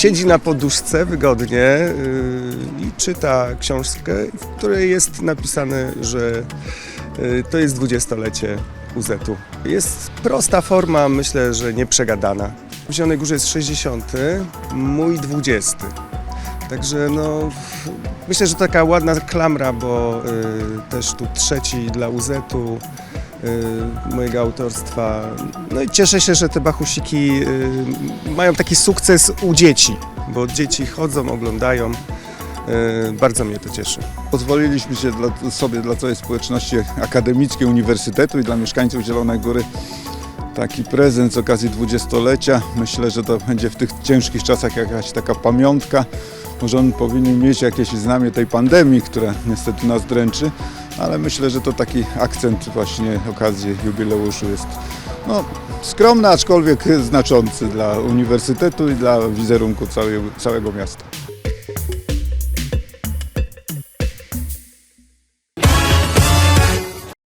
siedzi na poduszce wygodnie yy, i czyta książkę, w której jest napisane, że yy, to jest dwudziestolecie UZ-u. Jest prosta forma, myślę, że nieprzegadana. W Zielonej Górze jest 60, mój 20. Także no, myślę, że taka ładna klamra, bo y, też tu trzeci dla UZ-u y, mojego autorstwa. No i cieszę się, że te bachusiki y, mają taki sukces u dzieci, bo dzieci chodzą, oglądają. Y, bardzo mnie to cieszy. Pozwoliliśmy się dla, sobie, dla całej społeczności akademickiej Uniwersytetu i dla mieszkańców Zielonej Góry taki prezent z okazji dwudziestolecia. Myślę, że to będzie w tych ciężkich czasach jakaś taka pamiątka. Może on powinien mieć jakieś znamie tej pandemii, która niestety nas dręczy, ale myślę, że to taki akcent właśnie okazji jubileuszu jest no, skromny, aczkolwiek znaczący dla Uniwersytetu i dla wizerunku całego, całego miasta.